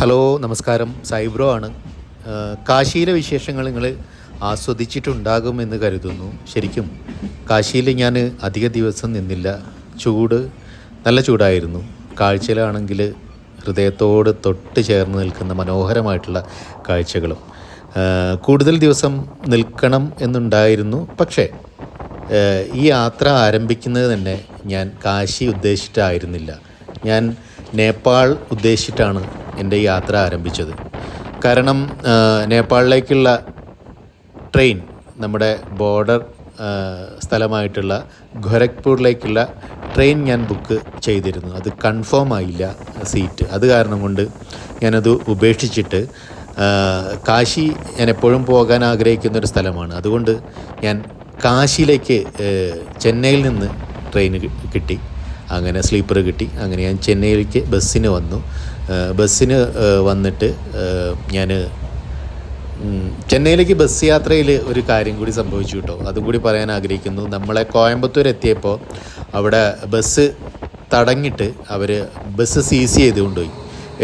Hello നമസ്കാരം. സൈബ്രോ ആണ്. കാശിയിലെ വിശേഷങ്ങൾ നിങ്ങൾ ആസ്വദിച്ചിട്ടുണ്ടാകുമെന്ന് കരുതുന്നു. ശരിക്കും കാശിയിൽ ഞാൻ അധിക ദിവസം നിന്നില്ല. ചൂട് നല്ല ചൂടായിരുന്നു. കാഴ്ചയിലാണെങ്കിൽ ഹൃദയത്തോട് തൊട്ട് ചേർന്ന് നിൽക്കുന്ന മനോഹരമായിട്ടുള്ള കാഴ്ചകളും. കൂടുതൽ ദിവസം നിൽക്കണം എന്നുണ്ടായിരുന്നു. പക്ഷേ ഈ യാത്ര ആരംഭിക്കുന്നത് തന്നെ ഞാൻ കാശി ഉദ്ദേശിച്ചിട്ടായിരുന്നില്ല. ഞാൻ നേപ്പാൾ ഉദ്ദേശിച്ചിട്ടാണ് എന്റെ യാത്ര ആരംഭിച്ചത്. കാരണം നേപ്പാളിലേക്കുള്ള ട്രെയിൻ നമ്മുടെ ബോർഡർ സ്ഥലമായിട്ടുള്ള ഗോരഖ്പൂരിലേക്കുള്ള ട്രെയിൻ ഞാൻ ബുക്ക് ചെയ്തിരുന്നു. അത് കൺഫേം ആയില്ല സീറ്റ്. അത് കാരണം കൊണ്ട് ഞാനത് ഉപേക്ഷിച്ചിട്ട് കാശി ഞാൻ എപ്പോഴും പോകാൻ ആഗ്രഹിക്കുന്ന ഒരു സ്ഥലമാണ്. അതുകൊണ്ട് ഞാൻ കാശിയിലേക്ക് ചെന്നൈയിൽ നിന്ന് ട്രെയിൻ കിട്ടി. അങ്ങനെ സ്ലീപ്പർ കിട്ടി. അങ്ങനെ ഞാൻ ചെന്നൈയിലേക്ക് ബസ്സിന് വന്നു. ബസ്സിന് വന്നിട്ട് ഞാൻ ചെന്നൈയിലേക്ക് ബസ് യാത്രയിൽ ഒരു കാര്യം കൂടി സംഭവിച്ചു കേട്ടോ. അതും കൂടി പറയാൻ ആഗ്രഹിക്കുന്നു. നമ്മളെ കോയമ്പത്തൂർ എത്തിയപ്പോൾ അവിടെ ബസ് തടഞ്ഞിട്ട് അവർ ബസ് സീസ് ചെയ്ത് കൊണ്ടുപോയി.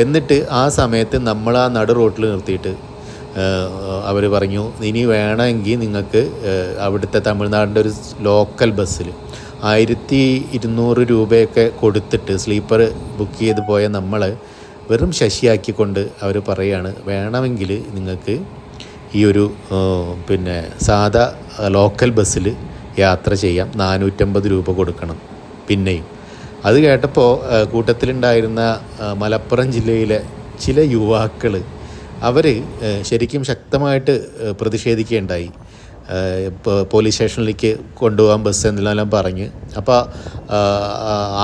എന്നിട്ട് ആ സമയത്ത് നമ്മൾ ആ നടു റോട്ടിൽ നിർത്തിയിട്ട് അവർ പറഞ്ഞു ഇനി വേണമെങ്കിൽ നിങ്ങൾക്ക് അവിടുത്തെ തമിഴ്നാടിന്റെ ഒരു ലോക്കൽ ബസ്സിൽ ആയിരത്തി ഇരുന്നൂറ് രൂപയൊക്കെ കൊടുത്തിട്ട് സ്ലീപ്പർ ബുക്ക് ചെയ്ത് പോയ നമ്മൾ വെറും ശശിയാക്കിക്കൊണ്ട് അവർ പറയുകയാണ് വേണമെങ്കിൽ നിങ്ങൾക്ക് ഈ ഒരു പിന്നെ സാധാ ലോക്കൽ ബസ്സിൽ യാത്ര ചെയ്യാം നാനൂറ്റമ്പത് രൂപ കൊടുക്കണം. പിന്നെയും. അത് കേട്ടപ്പോൾ കൂട്ടത്തിലുണ്ടായിരുന്ന മലപ്പുറം ജില്ലയിലെ ചില യുവാക്കൾ അവർ ശരിക്കും ശക്തമായിട്ട് പ്രതിഷേധിക്കുകയുണ്ടായി. പോലീസ് സ്റ്റേഷനിലേക്ക് കൊണ്ടുപോകാൻ ബസ് എന്നെല്ലാം പറഞ്ഞ്. അപ്പോൾ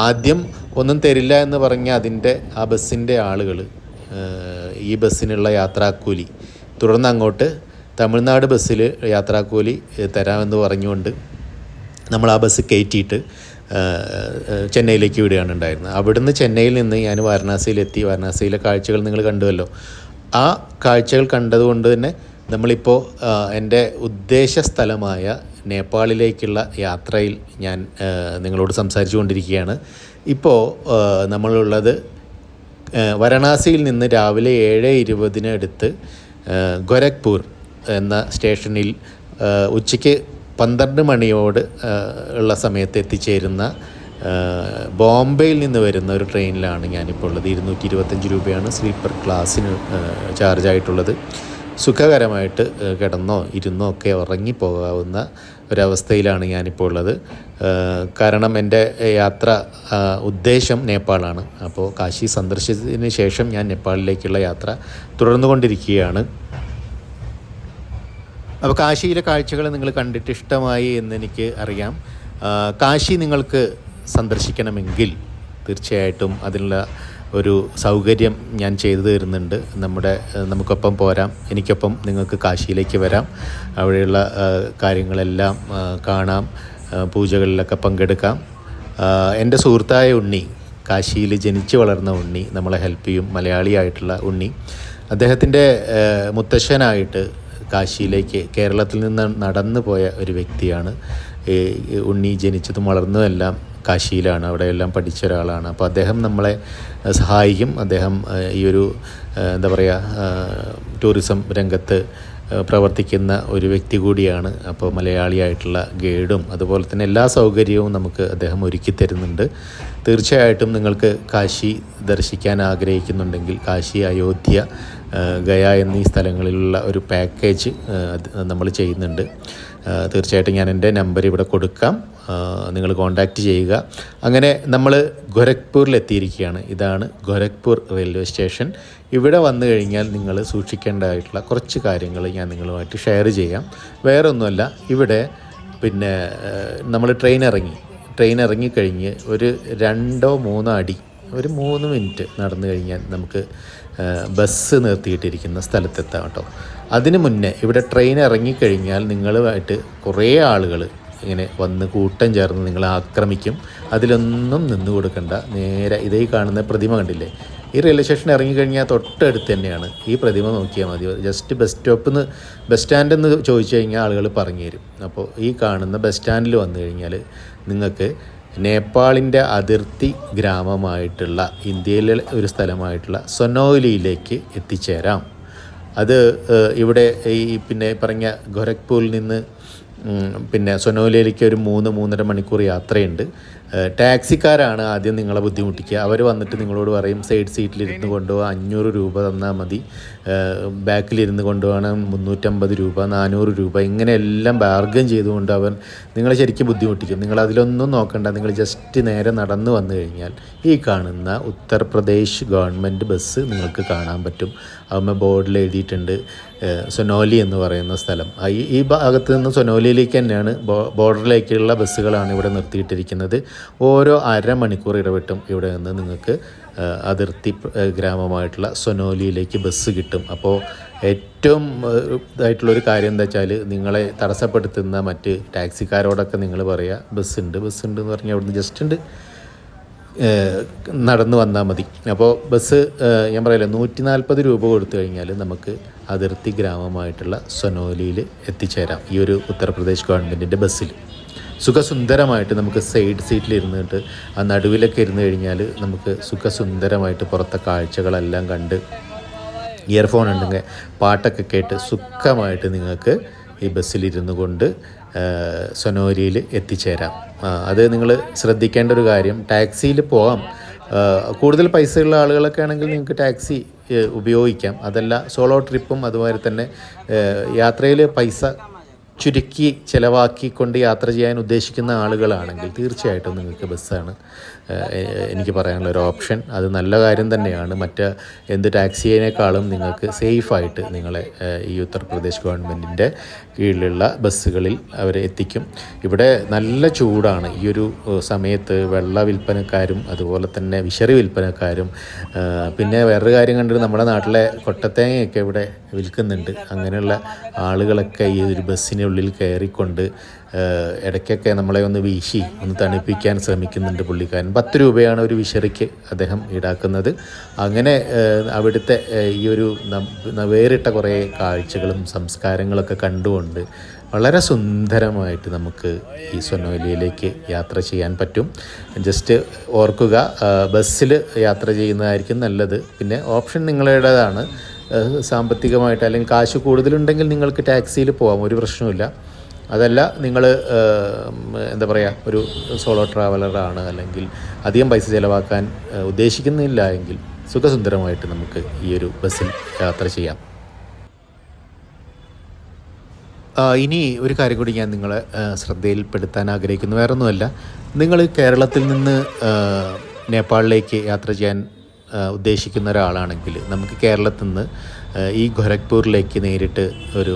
ആദ്യം ഒന്നും തരില്ല എന്ന് പറഞ്ഞ അതിന്റെ ആ ബസ്സിന്റെ ആളുകൾ ഈ ബസ്സിനുള്ള യാത്രാക്കൂലി തുടർന്ന് അങ്ങോട്ട് തമിഴ്നാട് ബസ്സിൽ യാത്രാക്കൂലി തരാമെന്ന് പറഞ്ഞുകൊണ്ട് നമ്മൾ ആ ബസ് കയറ്റിയിട്ട് ചെന്നൈയിലേക്ക് വിടുകയാണ് ഉണ്ടായിരുന്നത്. അവിടുന്ന് ചെന്നൈയിൽ നിന്ന് ഞാൻ വാരണാസിയിലെത്തി. വാരണാസിയിലെ കാഴ്ചകൾ നിങ്ങൾ കണ്ടുവല്ലോ. ആ കാഴ്ചകൾ കണ്ടതുകൊണ്ട് തന്നെ നമ്മളിപ്പോൾ എന്റെ ഉദ്ദേശ സ്ഥലമായ നേപ്പാളിലേക്കുള്ള യാത്രയിൽ ഞാൻ നിങ്ങളോട് സംസാരിച്ചു കൊണ്ടിരിക്കുകയാണ് ഇപ്പോൾ നമ്മളുള്ളത് വരണാസിയിൽ നിന്ന് രാവിലെ ഏഴ് ഇരുപതിന് അടുത്ത് ഗൊരഖ്പൂർ എന്ന സ്റ്റേഷനിൽ ഉച്ചയ്ക്ക് പന്ത്രണ്ട് മണിയോട് ഉള്ള സമയത്ത് എത്തിച്ചേരുന്ന ബോംബെയിൽ നിന്ന് വരുന്ന ഒരു ട്രെയിനിലാണ് ഞാനിപ്പോൾ ഉള്ളത്. ഇരുന്നൂറ്റി ഇരുപത്തഞ്ച് രൂപയാണ് സ്ലീപ്പർ ക്ലാസ്സിന് ചാർജായിട്ടുള്ളത്. സുഖകരമായിട്ട് കിടന്നോ ഇരുന്നോ ഒക്കെ ഉറങ്ങിപ്പോകാവുന്ന ഒരവസ്ഥയിലാണ് ഞാനിപ്പോൾ ഉള്ളത് കാരണം എന്റെ യാത്ര ഉദ്ദേശം നേപ്പാളാണ്. അപ്പോൾ കാശി സന്ദർശിച്ചതിന് ശേഷം ഞാൻ നേപ്പാളിലേക്കുള്ള യാത്ര തുടർന്നുകൊണ്ടിരിക്കുകയാണ്. അപ്പോൾ കാശിയിലെ കാഴ്ചകൾ നിങ്ങൾ കണ്ടിട്ട് ഇഷ്ടമായി എന്ന് എനിക്ക് അറിയാം. കാശി നിങ്ങൾക്ക് സന്ദർശിക്കണമെങ്കിൽ തീർച്ചയായിട്ടും അതിനുള്ള ഒരു സൗകര്യം ഞാൻ ചെയ്തു തരുന്നുണ്ട്. നമ്മുടെ നമുക്കൊപ്പം പോരാം. എനിക്കൊപ്പം നിങ്ങൾക്ക് കാശിയിലേക്ക് വരാം. അവിടെയുള്ള കാര്യങ്ങളെല്ലാം കാണാം. പൂജകളിലൊക്കെ പങ്കെടുക്കാം. എന്റെ സുഹൃത്തായ ഉണ്ണി കാശിയിൽ ജനിച്ചു വളർന്ന ഉണ്ണി നമ്മളെ ഹെൽപ്പ് ചെയ്യും. മലയാളിയായിട്ടുള്ള ഉണ്ണി. അദ്ദേഹത്തിന്റെ മുത്തശ്ശനായിട്ട് കാശിയിലേക്ക് കേരളത്തിൽ നിന്ന് നടന്നു പോയ ഒരു വ്യക്തിയാണ്. ഉണ്ണി ജനിച്ചതും വളർന്നതും എല്ലാം കാശിയിലാണ് അവിടെയെല്ലാം പഠിച്ച ഒരാളാണ്. അപ്പോൾ അദ്ദേഹം നമ്മളെ സഹായിക്കും. അദ്ദേഹം ഈ ഒരു എന്താ പറയുക ടൂറിസം രംഗത്ത് പ്രവർത്തിക്കുന്ന ഒരു വ്യക്തി കൂടിയാണ്. അപ്പോൾ മലയാളിയായിട്ടുള്ള ഗൈഡും അതുപോലെ തന്നെ എല്ലാ സൗകര്യവും നമുക്ക് അദ്ദേഹം ഒരുക്കി തരുന്നുണ്ട്. തീർച്ചയായിട്ടും നിങ്ങൾക്ക് കാശി ദർശിക്കാൻ ആഗ്രഹിക്കുന്നുണ്ടെങ്കിൽ കാശി അയോധ്യ ഗയ എന്നീ സ്ഥലങ്ങളിലുള്ള ഒരു പാക്കേജ് നമ്മൾ ചെയ്യുന്നുണ്ട്. തീർച്ചയായിട്ടും ഞാൻ എന്റെ നമ്പർ ഇവിടെ കൊടുക്കാം. നിങ്ങൾ കോൺടാക്റ്റ് ചെയ്യുക. അങ്ങനെ നമ്മൾ ഗോരഖ്പൂരിൽ എത്തിയിരിക്കുകയാണ് ഇതാണ് ഗൊരഖ്പൂർ റെയിൽവേ സ്റ്റേഷൻ ഇവിടെ വന്നു കഴിഞ്ഞാൽ നിങ്ങൾ സൂക്ഷിക്കേണ്ടതായിട്ടുള്ള കുറച്ച് കാര്യങ്ങൾ ഞാൻ നിങ്ങളുമായിട്ട് ഷെയർ ചെയ്യാം. വേറെ ഒന്നുമല്ല ഇവിടെ പിന്നെ നമ്മൾ ട്രെയിൻ ഇറങ്ങി. ട്രെയിൻ ഇറങ്ങിക്കഴിഞ്ഞ് ഒരു രണ്ടോ മൂന്നോ അടി ഒരു മൂന്ന് മിനിറ്റ് നടന്നു കഴിഞ്ഞാൽ നമുക്ക് ബസ് നിർത്തിയിട്ടിരിക്കുന്ന സ്ഥലത്തെത്താം കേട്ടോ. അതിന് മുന്നേ ഇവിടെ ട്രെയിൻ ഇറങ്ങിക്കഴിഞ്ഞാൽ നിങ്ങളുമായിട്ട് കുറേ ആളുകൾ ഇങ്ങനെ വന്ന് കൂട്ടം ചേർന്ന് നിങ്ങളെ ആക്രമിക്കും. അതിലൊന്നും നിന്നു കൊടുക്കണ്ട. നേരെ ഇതേ കാണുന്ന പ്രതിമ കണ്ടില്ലേ? ഈ റെയിൽവേ സ്റ്റേഷൻ ഇറങ്ങിക്കഴിഞ്ഞാൽ തൊട്ടടുത്ത് തന്നെയാണ്. ഈ പ്രതിമ നോക്കിയാൽ മതി. ജസ്റ്റ് ബസ് സ്റ്റോപ്പിൽ നിന്ന് ബസ് സ്റ്റാൻഡിൽ നിന്ന് ചോദിച്ചു കഴിഞ്ഞാൽ ആളുകൾ പറഞ്ഞു തരും. അപ്പോൾ ഈ കാണുന്ന ബസ് സ്റ്റാൻഡിൽ വന്നു കഴിഞ്ഞാൽ നിങ്ങൾക്ക് നേപ്പാളിന്റെ അതിർത്തി ഗ്രാമമായിട്ടുള്ള ഇന്ത്യയിലെ ഒരു സ്ഥലമായിട്ടുള്ള സൊനോലിയിലേക്ക് എത്തിച്ചേരാം. അത് ഇവിടെ ഈ പിന്നെ പറഞ്ഞ ഗോരഖ്പൂരിൽ നിന്ന് പിന്നെ സൊനോലയിലേക്ക് ഒരു മൂന്ന് മൂന്നര മണിക്കൂർ യാത്രയുണ്ട്. ടാക്സിക്കാരാണ് ആദ്യം നിങ്ങളെ ബുദ്ധിമുട്ടിക്കുക. അവർ വന്നിട്ട് നിങ്ങളോട് പറയും സൈഡ് സീറ്റിലിരുന്ന് കൊണ്ടുപോകാൻ അഞ്ഞൂറ് രൂപ തന്നാൽ മതി. ബാക്കിലിരുന്ന് കൊണ്ടുപോകണം മുന്നൂറ്റമ്പത് രൂപ നാനൂറ് രൂപ. ഇങ്ങനെയെല്ലാം ബാർഗൻ ചെയ്തുകൊണ്ട് അവൻ നിങ്ങളെ ശരിക്കും ബുദ്ധിമുട്ടിക്കും. നിങ്ങൾ അതിലൊന്നും നോക്കണ്ട. നിങ്ങൾ ജസ്റ്റ് നേരെ നടന്നു വന്നു കഴിഞ്ഞാൽ ഈ കാണുന്ന ഉത്തർപ്രദേശ് ഗവൺമെന്റ് ബസ് നിങ്ങൾക്ക് കാണാൻ പറ്റും. അതുമ്മ ബോർഡിൽ എഴുതിയിട്ടുണ്ട് സൊനോലി എന്ന് പറയുന്ന സ്ഥലം. ഈ ഭാഗത്ത് നിന്ന് സൊനോലിയിലേക്ക് തന്നെയാണ് ബോർഡറിലേക്കുള്ള ബസ്സുകളാണ് ഇവിടെ നിർത്തിയിട്ടിരിക്കുന്നത്. ഓരോ അരമണിക്കൂർ ഇടവിട്ടും ഇവിടെ നിന്ന് നിങ്ങൾക്ക് അതിർത്തി ഗ്രാമമായിട്ടുള്ള സൊനോലിയിലേക്ക് ബസ് കിട്ടും. അപ്പോൾ ഏറ്റവും ഇതായിട്ടുള്ളൊരു കാര്യം എന്താ വെച്ചാൽ നിങ്ങളെ തടസ്സപ്പെടുത്തുന്ന മറ്റ് ടാക്സിക്കാരോടൊക്കെ നിങ്ങൾ പറയുക ബസ്സുണ്ട് ബസ്സുണ്ട് എന്ന് പറഞ്ഞാൽ അവിടുന്ന് ജസ്റ്റ് ഉണ്ട്. നടന്നു വന്നാൽ മതി. അപ്പോൾ ബസ് ഞാൻ പറയില്ല നൂറ്റി നാൽപ്പത് രൂപ കൊടുത്തു കഴിഞ്ഞാൽ നമുക്ക് അതിർത്തി ഗ്രാമമായിട്ടുള്ള സൊനോലിയിൽ എത്തിച്ചേരാം. ഈ ഒരു ഉത്തർപ്രദേശ് ഗവൺമെന്റിന്റെ ബസ്സിൽ സുഖസുന്ദരമായിട്ട് നമുക്ക് സൈഡ് സീറ്റിൽ ഇരുന്നിട്ട് ആ നടുവിലൊക്കെ ഇരുന്ന് കഴിഞ്ഞാൽ നമുക്ക് സുഖസുന്ദരമായിട്ട് പുറത്തെ കാഴ്ചകളെല്ലാം കണ്ട് ഇയർഫോൺ ഉണ്ടെങ്കിൽ പാട്ടൊക്കെ കേട്ട് സുഖമായിട്ട് നിങ്ങൾക്ക് ഈ ബസ്സിലിരുന്നു കൊണ്ട് സൊനോരിയിൽ എത്തിച്ചേരാം. അത് നിങ്ങൾ ശ്രദ്ധിക്കേണ്ട ഒരു കാര്യം. ടാക്സിയിൽ പോകാം കൂടുതൽ പൈസ ഉള്ള ആളുകളൊക്കെ ആണെങ്കിൽ നിങ്ങൾക്ക് ടാക്സി ഉപയോഗിക്കാം. അതല്ല സോളോ ട്രിപ്പും അതുപോലെ തന്നെ യാത്രയിൽ പൈസ ചുരുക്കി ചിലവാക്കിക്കൊണ്ട് യാത്ര ചെയ്യാൻ ഉദ്ദേശിക്കുന്ന ആളുകളാണെങ്കിൽ തീർച്ചയായിട്ടും നിങ്ങൾക്ക് ബസ്സാണ്. എനിക്ക് പറയാനുള്ള ഒരു ഓപ്ഷൻ. അത് നല്ല കാര്യം തന്നെയാണ്. മറ്റ് എന്ത് ടാക്സിയേക്കാളും നിങ്ങൾക്ക് സേഫായിട്ട് നിങ്ങളെ ഈ ഉത്തർപ്രദേശ് ഗവൺമെന്റിന്റെ കീഴിലുള്ള ബസ്സുകളിൽ അവരെ എത്തിക്കും. ഇവിടെ നല്ല ചൂടാണ്. ഈ ഒരു സമയത്ത് വെള്ള വിൽപ്പനക്കാരും അതുപോലെ തന്നെ വിശറി വിൽപ്പനക്കാരും പിന്നെ വേറൊരു കാര്യം കണ്ടിട്ട് നമ്മുടെ നാട്ടിലെ കൊട്ടത്തേങ്ങയൊക്കെ ഇവിടെ വിൽക്കുന്നുണ്ട്. അങ്ങനെയുള്ള ആളുകളൊക്കെ ഈ ഒരു ബസ്സിനുള്ളിൽ കയറിക്കൊണ്ട് ഇടയ്ക്കൊക്കെ നമ്മളെ ഒന്ന് വീശി ഒന്ന് തണുപ്പിക്കാൻ ശ്രമിക്കുന്നുണ്ട് പുള്ളിക്കാരൻ. പത്ത് രൂപയാണ് ഒരു വിശറിക്ക് അദ്ദേഹം ഈടാക്കുന്നത്. അങ്ങനെ അവിടുത്തെ ഈ ഒരു വേറിട്ട കുറേ കാഴ്ചകളും സംസ്കാരങ്ങളൊക്കെ കണ്ടുകൊണ്ട് വളരെ സുന്ദരമായിട്ട് നമുക്ക് ഈ സ്വർണവലിയിലേക്ക് യാത്ര ചെയ്യാൻ പറ്റും. ജസ്റ്റ് ഓർക്കുക ബസ്സിൽ യാത്ര ചെയ്യുന്നതായിരിക്കും നല്ലത്. പിന്നെ ഓപ്ഷൻ നിങ്ങളുടേതാണ്. സാമ്പത്തികമായിട്ട് അല്ലെങ്കിൽ കാശ് കൂടുതലുണ്ടെങ്കിൽ നിങ്ങൾക്ക് ടാക്സിയിൽ പോകാം ഒരു പ്രശ്നവുമില്ല. അതല്ല നിങ്ങൾ എന്താ പറയുക ഒരു സോളോ ട്രാവലറാണ് അല്ലെങ്കിൽ അധികം പൈസ ചിലവാക്കാൻ ഉദ്ദേശിക്കുന്നില്ല എങ്കിൽ സുഖസുന്ദരമായിട്ട് നമുക്ക് ഈ ഒരു ബസ്സിൽ യാത്ര ചെയ്യാം. ഇനി ഒരു കാര്യം കൂടി ഞാൻ നിങ്ങളെ ശ്രദ്ധയിൽപ്പെടുത്താൻ ആഗ്രഹിക്കുന്നു. വേറൊന്നുമല്ല നിങ്ങൾ കേരളത്തിൽ നിന്ന് നേപ്പാളിലേക്ക് യാത്ര ചെയ്യാൻ ഉദ്ദേശിക്കുന്ന ഒരാളാണെങ്കിൽ നമുക്ക് കേരളത്തിൽ നിന്ന് ഈ ഗോരഖ്പൂരിലേക്ക് നേരിട്ട് ഒരു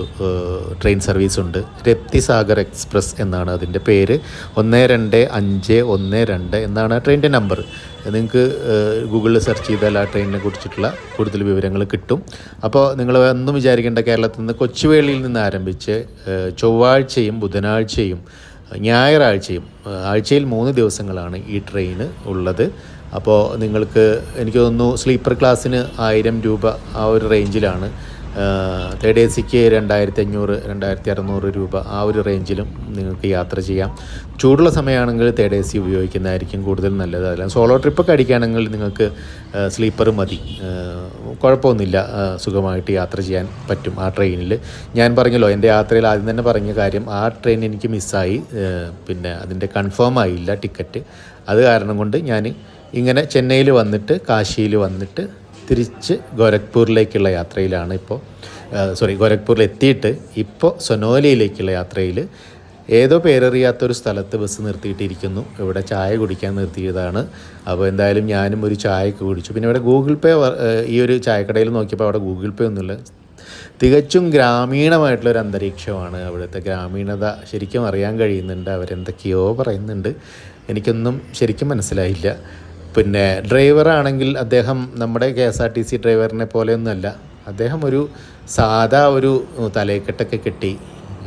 ട്രെയിൻ സർവീസ് ഉണ്ട്. രപ്തിസാഗർ എക്സ്പ്രസ് എന്നാണ് അതിന്റെ പേര്. ഒന്ന് രണ്ട് അഞ്ച് ഒന്ന് രണ്ട് എന്നാണ് ട്രെയിനിന്റെ നമ്പർ. നിങ്ങൾക്ക് ഗൂഗിളിൽ സെർച്ച് ചെയ്താൽ ആ ട്രെയിനിനെ കുറിച്ചിട്ടുള്ള കൂടുതൽ വിവരങ്ങൾ കിട്ടും. അപ്പോൾ നിങ്ങൾ ഒന്നും വിചാരിക്കേണ്ട കേരളത്തിൽ നിന്ന് കൊച്ചുവേളിയിൽ നിന്ന് ആരംഭിച്ച് ചൊവ്വാഴ്ചയും ബുധനാഴ്ചയും ഞായറാഴ്ചയും ആഴ്ചയിൽ മൂന്ന് ദിവസങ്ങളാണ് ഈ ട്രെയിന് ഉള്ളത്. അപ്പോൾ നിങ്ങൾക്ക് എനിക്ക് തോന്നുന്നു സ്ലീപ്പർ ക്ലാസ്സിന് ആയിരം രൂപ ആ ഒരു റേഞ്ചിലാണ്. തേർഡ് എ സിക്ക് രണ്ടായിരത്തി അഞ്ഞൂറ് രണ്ടായിരത്തി അറുന്നൂറ് രൂപ ആ ഒരു റേഞ്ചിലും നിങ്ങൾക്ക് യാത്ര ചെയ്യാം. ചൂടുള്ള സമയമാണെങ്കിൽ തേർഡ് എ സി ഉപയോഗിക്കുന്നതായിരിക്കും കൂടുതൽ നല്ലത്. അല്ല സോളോ ട്രിപ്പൊക്കെ അടിക്കുകയാണെങ്കിൽ നിങ്ങൾക്ക് സ്ലീപ്പർ മതി. കുഴപ്പമൊന്നുമില്ല. സുഖമായിട്ട് യാത്ര ചെയ്യാൻ പറ്റും ആ ട്രെയിനിൽ. ഞാൻ പറഞ്ഞല്ലോ എന്റെ യാത്രയിൽ ആദ്യം തന്നെ പറഞ്ഞ കാര്യം ആ ട്രെയിൻ എനിക്ക് മിസ്സായി. പിന്നെ അതിന്റെ കൺഫേം ആയില്ല ടിക്കറ്റ്. അത് കാരണം കൊണ്ട് ഞാൻ ഇങ്ങനെ ചെന്നൈയിൽ വന്നിട്ട് കാശിയിൽ വന്നിട്ട് തിരിച്ച് ഗോരഖ്പൂരിലേക്കുള്ള യാത്രയിലാണ് ഇപ്പോൾ സോറി ഗോരഖ്പൂരിൽ എത്തിയിട്ട് ഇപ്പോൾ സൊനോലിയിലേക്കുള്ള യാത്രയിൽ ഏതോ പേരറിയാത്തൊരു സ്ഥലത്ത് ബസ് നിർത്തിയിട്ടിരിക്കുന്നു. ഇവിടെ ചായ കുടിക്കാൻ നിർത്തിയതാണ്. അപ്പോൾ എന്തായാലും ഞാനും ഒരു ചായയൊക്കെ കുടിച്ചു. പിന്നെ ഇവിടെ ഗൂഗിൾ പേ ഈ ഒരു ചായക്കടയിൽ നോക്കിയപ്പോൾ അവിടെ ഗൂഗിൾ പേ ഒന്നുമില്ല. തികച്ചും ഗ്രാമീണമായിട്ടുള്ളൊരു അന്തരീക്ഷമാണ് അവിടുത്തെ ഗ്രാമീണത. ശരിക്കും അറിയാൻ കഴിയുന്നുണ്ട്. അവരെന്തൊക്കെയോ പറയുന്നുണ്ട്. എനിക്കൊന്നും ശരിക്കും മനസ്സിലായില്ല. പിന്നെ ഡ്രൈവറാണെങ്കിൽ അദ്ദേഹം നമ്മുടെ K S R T C ഡ്രൈവറിനെ പോലെയൊന്നുമല്ല. അദ്ദേഹം ഒരു സാധാ ഒരു തലയെക്കെട്ടൊക്കെ കെട്ടി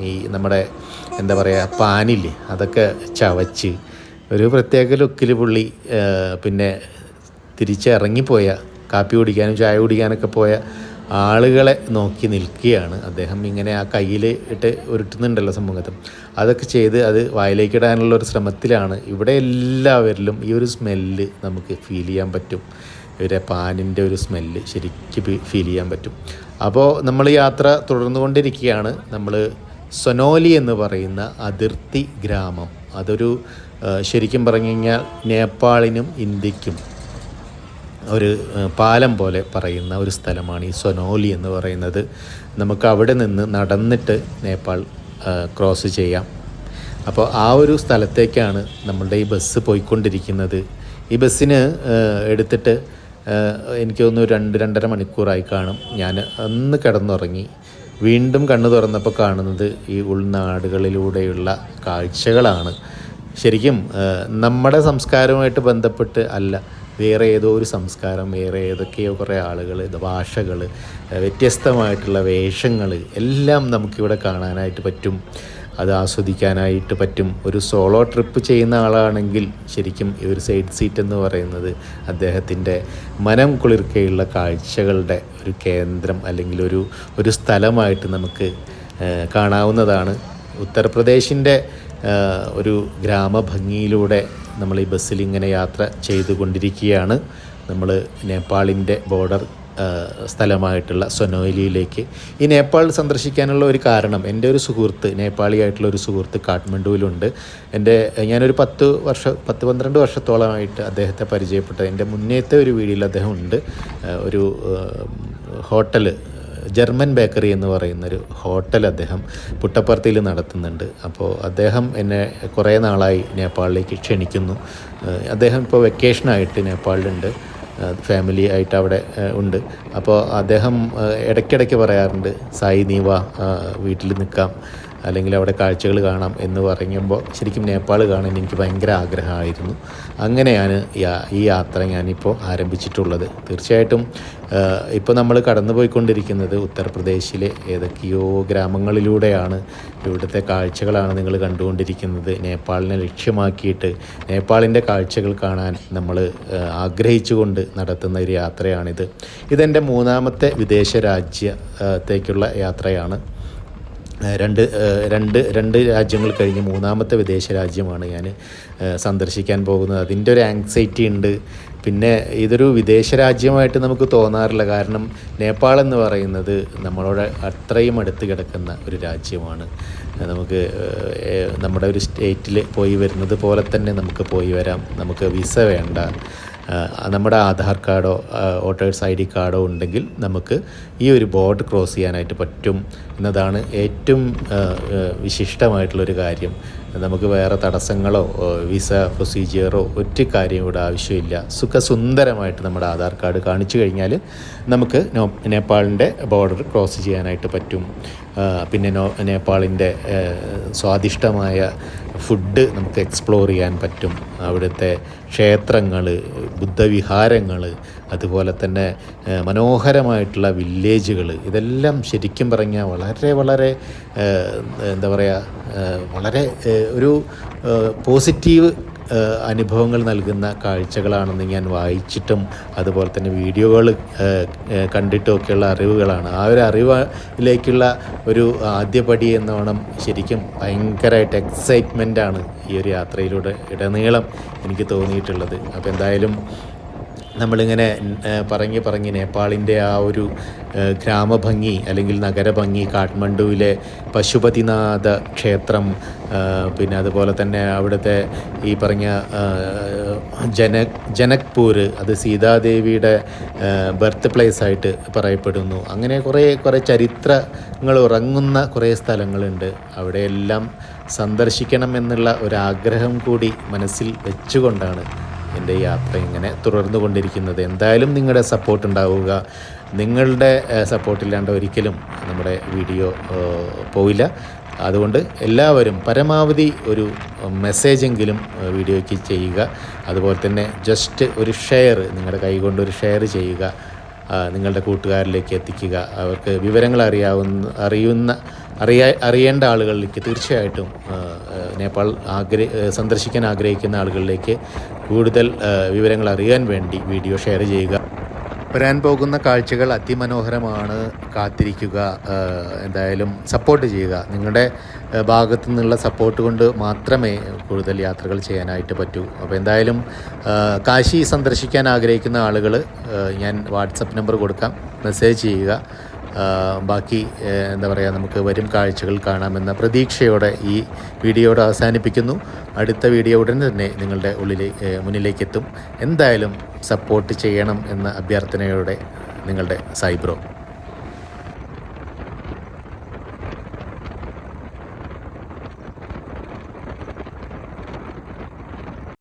ഈ നമ്മുടെ എന്താ പറയുക പാനില്ലേ അതൊക്കെ ചവച്ച് ഒരു പ്രത്യേക ലുക്കിൽ പുള്ളി പിന്നെ തിരിച്ചിറങ്ങിപ്പോയ കാപ്പി കുടിക്കാനും ചായ കുടിക്കാനൊക്കെ പോയ ആളുകളെ നോക്കി നിൽക്കുകയാണ്. അദ്ദേഹം ഇങ്ങനെ ആ കയ്യിൽ ഇട്ട് ഉരുട്ടുന്നുണ്ടല്ലോ സമൂഹത്തിൽ. അതൊക്കെ ചെയ്ത് അത് വായിലേക്ക് ഇടാനുള്ള ഒരു ശ്രമത്തിലാണ്. ഇവിടെ എല്ലാവരിലും ഈ ഒരു സ്മെല്ല് നമുക്ക് ഫീൽ ചെയ്യാൻ പറ്റും. ഇവരെ പാനിന്റെ ഒരു സ്മെല്ല് ശരിക്കും ഫീൽ ചെയ്യാൻ പറ്റും. അപ്പോൾ നമ്മൾ യാത്ര തുടർന്നു കൊണ്ടിരിക്കുകയാണ് നമ്മൾ സൊനോലി എന്ന് പറയുന്ന അതിർത്തി ഗ്രാമം. അതൊരു ശരിക്കും പറഞ്ഞു കഴിഞ്ഞാൽ നേപ്പാളിനും ഇന്ത്യക്കും ഒരു പാലം പോലെ പറയുന്ന ഒരു സ്ഥലമാണ് ഈ സൊനോലി എന്ന് പറയുന്നത്. നമുക്ക് അവിടെ നിന്ന് നടന്നിട്ട് നേപ്പാൾ ക്രോസ് ചെയ്യാം. അപ്പോൾ ആ ഒരു സ്ഥലത്തേക്കാണ് നമ്മളുടെ ഈ ബസ് പോയിക്കൊണ്ടിരിക്കുന്നത്. ഈ ബസ്സിന് എടുത്തിട്ട് എനിക്ക് തോന്നുന്നു രണ്ട് രണ്ടര മണിക്കൂറായി കാണും. ഞാൻ അന്ന് കിടന്നുറങ്ങി. വീണ്ടും കണ്ണു തുറന്നപ്പോൾ കാണുന്നത് ഈ ഉൾനാടുകളിലൂടെയുള്ള കാഴ്ചകളാണ്. ശരിക്കും നമ്മുടെ സംസ്കാരവുമായിട്ട് ബന്ധപ്പെട്ട് അല്ല വേറെ ഏതോ ഒരു സംസ്കാരം വേറെ ഏതൊക്കെയോ കുറേ ആളുകൾ ഭാഷകൾ വ്യത്യസ്തമായിട്ടുള്ള വേഷങ്ങൾ എല്ലാം നമുക്കിവിടെ കാണാനായിട്ട് പറ്റും. അത് ആസ്വദിക്കാനായിട്ട് പറ്റും. ഒരു സോളോ ട്രിപ്പ് ചെയ്യുന്ന ആളാണെങ്കിൽ ശരിക്കും ഈ ഒരു സൈഡ് സീറ്റ് എന്ന് പറയുന്നത് അദ്ദേഹത്തിന്റെ മനം കുളിർക്കയുള്ള കാഴ്ചകളുടെ ഒരു കേന്ദ്രം അല്ലെങ്കിൽ ഒരു ഒരു സ്ഥലമായിട്ട് നമുക്ക് കാണാവുന്നതാണ്. ഉത്തർപ്രദേശിന്റെ ഒരു ഗ്രാമഭംഗിയിലൂടെ നമ്മൾ ഈ ബസ്സിൽ ഇങ്ങനെ യാത്ര ചെയ്തുകൊണ്ടിരിക്കുകയാണ്. നമ്മൾ നേപ്പാളിന്റെ ബോർഡർ സ്ഥലമായിട്ടുള്ള സൊനോയിലിയിലേക്ക്. ഈ നേപ്പാൾ സന്ദർശിക്കാനുള്ള ഒരു കാരണം എന്റെ ഒരു സുഹൃത്ത് നേപ്പാളിയായിട്ടുള്ള ഒരു സുഹൃത്ത് കാഠ്മണ്ഡുവിലുണ്ട്. എന്റെ ഞാനൊരു പത്ത് വർഷം പത്ത് പന്ത്രണ്ട് വർഷത്തോളമായിട്ട് അദ്ദേഹത്തെ പരിചയപ്പെട്ടത് എന്റെ മുന്നേത്തെ ഒരു വീടിൽ അദ്ദേഹം ഉണ്ട് ഒരു ഹോട്ടൽ ജർമ്മൻ ബേക്കറി എന്ന് പറയുന്നൊരു ഹോട്ടൽ അദ്ദേഹം പുട്ടപ്പർത്തിയിൽ നടത്തുന്നുണ്ട്. അപ്പോൾ അദ്ദേഹം എന്നെ കുറേ നാളായി നേപ്പാളിലേക്ക് ക്ഷണിക്കുന്നു. അദ്ദേഹം ഇപ്പോൾ വെക്കേഷനായിട്ട് നേപ്പാളിലുണ്ട്. ഫാമിലി ആയിട്ട് അവിടെ ഉണ്ട്. അപ്പോൾ അദ്ദേഹം ഇടയ്ക്കിടയ്ക്ക് പറയാറുണ്ട് സായി നീവ വീട്ടിൽ നിൽക്കാം. അല്ലെങ്കിൽ അവിടെ കാഴ്ചകൾ കാണാം എന്ന് പറയുമ്പോൾ ശരിക്കും നേപ്പാൾ കാണാൻ എനിക്ക് ഭയങ്കര ആഗ്രഹമായിരുന്നു. അങ്ങനെയാണ് ഈ യാത്ര ഞാനിപ്പോൾ ആരംഭിച്ചിട്ടുള്ളത്. തീർച്ചയായിട്ടും ഇപ്പോൾ നമ്മൾ കടന്നുപോയിക്കൊണ്ടിരിക്കുന്നത് ഉത്തർപ്രദേശിലെ ഏതൊക്കെയോ ഗ്രാമങ്ങളിലൂടെയാണ്. ഇവിടുത്തെ കാഴ്ചകളാണ് നിങ്ങൾ കണ്ടുകൊണ്ടിരിക്കുന്നത്. നേപ്പാളിനെ ലക്ഷ്യമാക്കിയിട്ട് നേപ്പാളിന്റെ കാഴ്ചകൾ കാണാൻ നമ്മൾ ആഗ്രഹിച്ചുകൊണ്ട് നടത്തുന്ന ഒരു യാത്രയാണിത്. ഇതെന്റെ മൂന്നാമത്തെ വിദേശ രാജ്യത്തേക്കുള്ള യാത്രയാണ്. രണ്ട് രണ്ട് രണ്ട് രാജ്യങ്ങൾ കഴിഞ്ഞ് മൂന്നാമത്തെ വിദേശ രാജ്യമാണ് ഞാൻ സന്ദർശിക്കാൻ പോകുന്നത്. അതിന്റെ ഒരു ആങ്സൈറ്റി ഉണ്ട്. പിന്നെ ഇതൊരു വിദേശ രാജ്യമായിട്ട് നമുക്ക് തോന്നാറില്ല. കാരണം നേപ്പാൾ എന്ന് പറയുന്നത് നമ്മളോട് അത്രയും അടുത്ത് കിടക്കുന്ന ഒരു രാജ്യമാണ്. നമുക്ക് നമ്മുടെ ഒരു സ്റ്റേറ്റിൽ പോയി വരുന്നത് പോലെ തന്നെ നമുക്ക് പോയി വരാം. നമുക്ക് വിസ വേണ്ട. നമ്മുടെ ആധാർ കാർഡോ വോട്ടേഴ്സ് ഐ ഡി കാർഡോ ഉണ്ടെങ്കിൽ നമുക്ക് ഈ ഒരു ബോർഡ് ക്രോസ് ചെയ്യാനായിട്ട് പറ്റും എന്നതാണ് ഏറ്റവും വിശിഷ്ടമായിട്ടുള്ളൊരു കാര്യം. നമുക്ക് വേറെ തടസ്സങ്ങളോ വിസ പ്രൊസീജിയറോ ഒറ്റ കാര്യം ഇവിടെ ആവശ്യമില്ല. സുഖസുന്ദരമായിട്ട് നമ്മുടെ ആധാർ കാർഡ് കാണിച്ചു കഴിഞ്ഞാൽ നമുക്ക് നേപ്പാളിന്റെ ബോർഡർ ക്രോസ് ചെയ്യാനായിട്ട് പറ്റും. പിന്നെ നേപ്പാളിന്റെ സ്വാദിഷ്ടമായ ഫുഡ് നമുക്ക് എക്സ്പ്ലോർ ചെയ്യാൻ പറ്റും. അവിടുത്തെ ക്ഷേത്രങ്ങൾ ബുദ്ധവിഹാരങ്ങൾ അതുപോലെ തന്നെ മനോഹരമായിട്ടുള്ള വില്ലേജുകൾ ഇതെല്ലാം ശരിക്കും പറഞ്ഞാൽ വളരെ വളരെ എന്താ പറയുക വളരെ ഒരു പോസിറ്റീവ് അനുഭവങ്ങൾ നൽകുന്ന കാഴ്ചകളാണെന്ന് ഞാൻ വായിച്ചിട്ടും അതുപോലെ തന്നെ വീഡിയോകൾ കണ്ടിട്ടും ഒക്കെയുള്ള അറിവുകളാണ്. ആ ഒരു അറിവിലേക്കുള്ള ഒരു ആദ്യപടി എന്നോണം ശരിക്കും ഭയങ്കരമായിട്ട് എക്സൈറ്റ്മെന്റാണ് ഈ ഒരു യാത്രയിലൂടെ ഇടനീളം എനിക്ക് തോന്നിയിട്ടുള്ളത്. അപ്പോൾ എന്തായാലും നമ്മളിങ്ങനെ പറഞ്ഞ് പറഞ്ഞ് നേപ്പാളിന്റെ ആ ഒരു ഗ്രാമഭംഗി അല്ലെങ്കിൽ നഗരഭംഗി കാഠ്മണ്ഡുവിലെ പശുപതിനാഥ ക്ഷേത്രം പിന്നെ അതുപോലെ തന്നെ അവിടുത്തെ ഈ പറഞ്ഞ ജന ജനക്പൂർ അത് സീതാദേവിയുടെ ബർത്ത് പ്ലേസ് ആയിട്ട് പറയപ്പെടുന്നു. അങ്ങനെ കുറേ കുറേ ചരിത്രങ്ങൾ ഉറങ്ങുന്ന കുറേ സ്ഥലങ്ങളുണ്ട്. അവിടെയെല്ലാം സന്ദർശിക്കണം എന്നുള്ള ഒരാഗ്രഹം കൂടി മനസ്സിൽ വെച്ചുകൊണ്ടാണ് എന്റെ യാത്ര ഇങ്ങനെ തുടർന്നു കൊണ്ടിരിക്കുന്നത് എന്തായാലും നിങ്ങളുടെ സപ്പോർട്ട് ഉണ്ടാവുക. നിങ്ങളുടെ സപ്പോർട്ടില്ലാണ്ട് ഒരിക്കലും നമ്മുടെ വീഡിയോ പോയില്ല അതുകൊണ്ട് എല്ലാവരും പരമാവധി ഒരു മെസ്സേജെങ്കിലും വീഡിയോയ്ക്ക് ചെയ്യുക. അതുപോലെ തന്നെ ജസ്റ്റ് ഒരു ഷെയർ നിങ്ങളുടെ കൈകൊണ്ട് ഒരു ഷെയർ ചെയ്യുക. നിങ്ങളുടെ കൂട്ടുകാരിലേക്ക് എത്തിക്കുക. അവർക്ക് വിവരങ്ങൾ അറിയാവുന്ന അറിയുന്ന അറിയാ അറിയേണ്ട ആളുകളിലേക്ക് തീർച്ചയായിട്ടും നേപ്പാൾ ആഗ്രഹ സന്ദർശിക്കാൻ ആഗ്രഹിക്കുന്ന ആളുകളിലേക്ക് കൂടുതൽ വിവരങ്ങൾ അറിയാൻ വേണ്ടി വീഡിയോ ഷെയർ ചെയ്യുക. വരാൻ പോകുന്ന കാഴ്ചകൾ അതിമനോഹരമാണ്. കാത്തിരിക്കുക എന്തായാലും സപ്പോർട്ട് ചെയ്യുക. നിങ്ങളുടെ ഭാഗത്തു നിന്നുള്ള സപ്പോർട്ട് കൊണ്ട് മാത്രമേ കൂടുതൽ യാത്രകൾ ചെയ്യാനായിട്ട് പറ്റൂ. അപ്പോൾ എന്തായാലും കാശി സന്ദർശിക്കാൻ ആഗ്രഹിക്കുന്ന ആളുകൾ ഞാൻ വാട്സപ്പ് നമ്പർ കൊടുക്കാം. മെസ്സേജ് ചെയ്യുക. ബാക്കി എന്താ പറയുക നമുക്ക് വരും കാഴ്ചകൾ കാണാമെന്ന പ്രതീക്ഷയോടെ ഈ വീഡിയോയുടെ അവസാനിപ്പിക്കുന്നു. അടുത്ത വീഡിയോ ഉടൻ തന്നെ നിങ്ങളുടെ ഉള്ളിലെ മുന്നിലേക്കെത്തും. എന്തായാലും സപ്പോർട്ട് ചെയ്യണം എന്ന അഭ്യർത്ഥനയോടെ നിങ്ങളുടെ സൈബ്രോ.